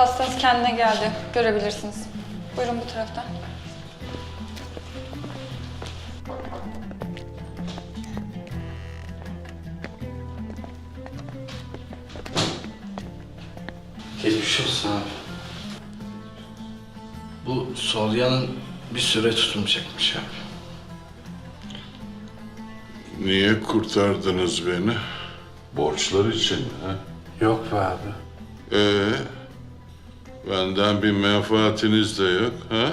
Hastanız kendine geldi. Görebilirsiniz. Buyurun bu taraftan. Geçmiş olsun abi. Bu sol yanın bir süre tutulacakmış abi. Niye kurtardınız beni? Borçlar için mi? Ha? Yok be abi. Ee, benden bir menfaatiniz de yok. Ha?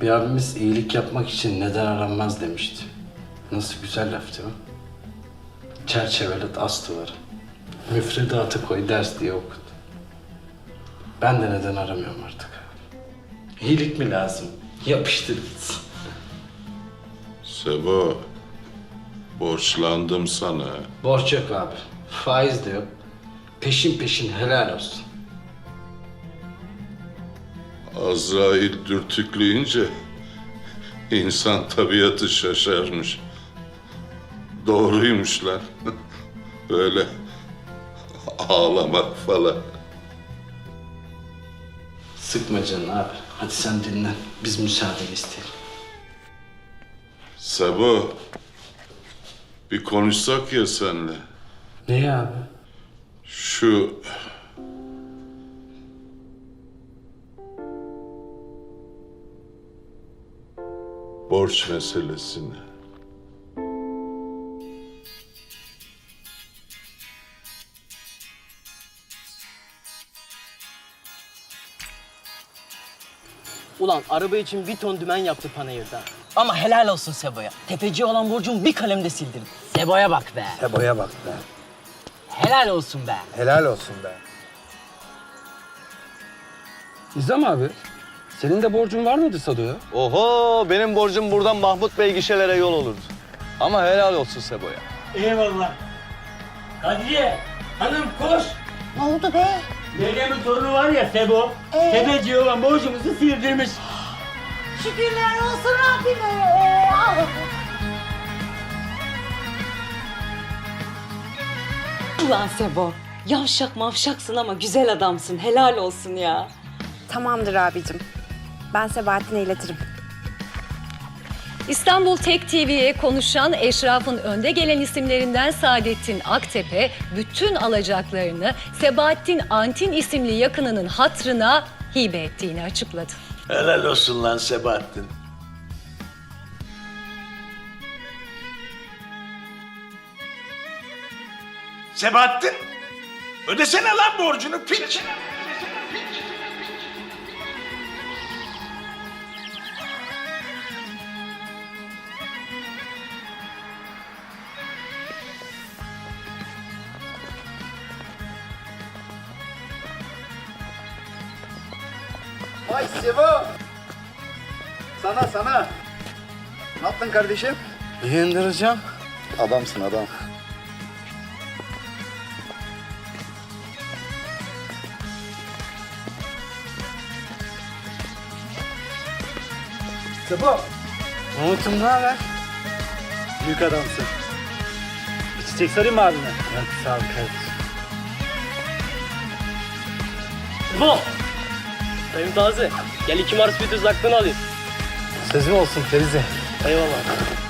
Bir abimiz iyilik yapmak için neden aranmaz demişti. Nasıl güzel laf değil mi? Çerçevelet as duvarı. Müfredatı koy ders diye okut. Ben de neden aramıyorum artık. İyilik mi lazım? Yapıştır gitsin. Sebo, borçlandım sana. Borç yok abi. Faiz de yok. Peşin peşin helal olsun. Azrail dürtükleyince insan tabiatı şaşarmış. Doğruymuş lan. Böyle ağlamak falan. Sıkma canını abi. Hadi sen dinlen. Biz müsaade isteyelim. Sebo, bir konuşsak ya senle. Ne abi? Şu borç meselesini. Ulan araba için bir ton dümen yaptı panayırda. Ama helal olsun Sebo'ya. Tefeci olan borcumu bir kalemde sildirdi. Sebo'ya bak be. Sebo'ya bak be. Helal olsun be. Helal olsun be. İzlem abi, senin de borcun var mıydı Sado'ya? Oho benim borcum buradan Mahmut Bey gişelere yol olurdu. Ama helal olsun Sebo'ya. Eyvallah. Kadriye, hanım koş. Ne oldu be? Dedemin torunu var ya Sebo. Ee? Tefeci olan borcumuzu sildirmiş. Şükürler olsun Rabbime. Ah! Ulan Sebo, yavşak mavşaksın ama güzel adamsın. Helal olsun ya. Tamamdır abicim. Ben Sebahattin'e iletirim. İstanbul Tek TV'ye konuşan eşrafın önde gelen isimlerinden Saadettin Aktepe bütün alacaklarını Sebahattin Antin isimli yakınının hatrına hibe ettiğini açıkladı. Helal olsun lan Sebahattin. Sebahattin, ödesene lan borcunu piç. Ay Sebo. Sana sana. Ne yaptın kardeşim? İyi indireceğim. Adamsın adam. Sebo. Umut'um ne haber? Büyük adamsın. Bir çiçek sarayım mı abime? Yok sağ ol kardeşim. Bu. Sayın Taze. Gel iki Mars bir uzaklığını alayım. Sözüm olsun Ferize. Eyvallah.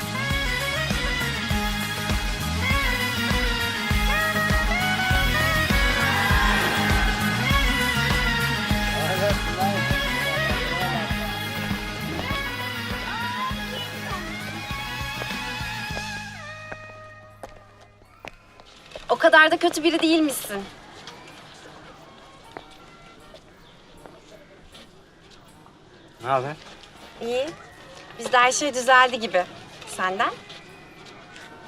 O kadar da kötü biri değilmişsin. Ne haber? İyi. Bizde her şey düzeldi gibi. Senden?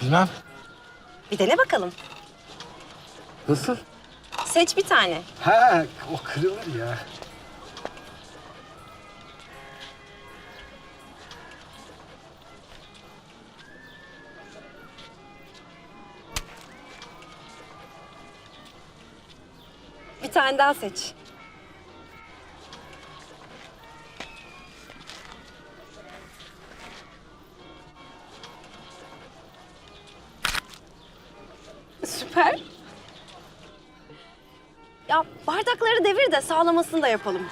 Bilmem. Bir dene bakalım. Nasıl? Seç bir tane. Ha, o kırılır ya. Bir tane daha seç. Süper. Ya Taşları devir de sağlamasını da yapalım.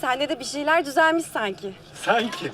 Sende de bir şeyler düzelmiş sanki. Sanki.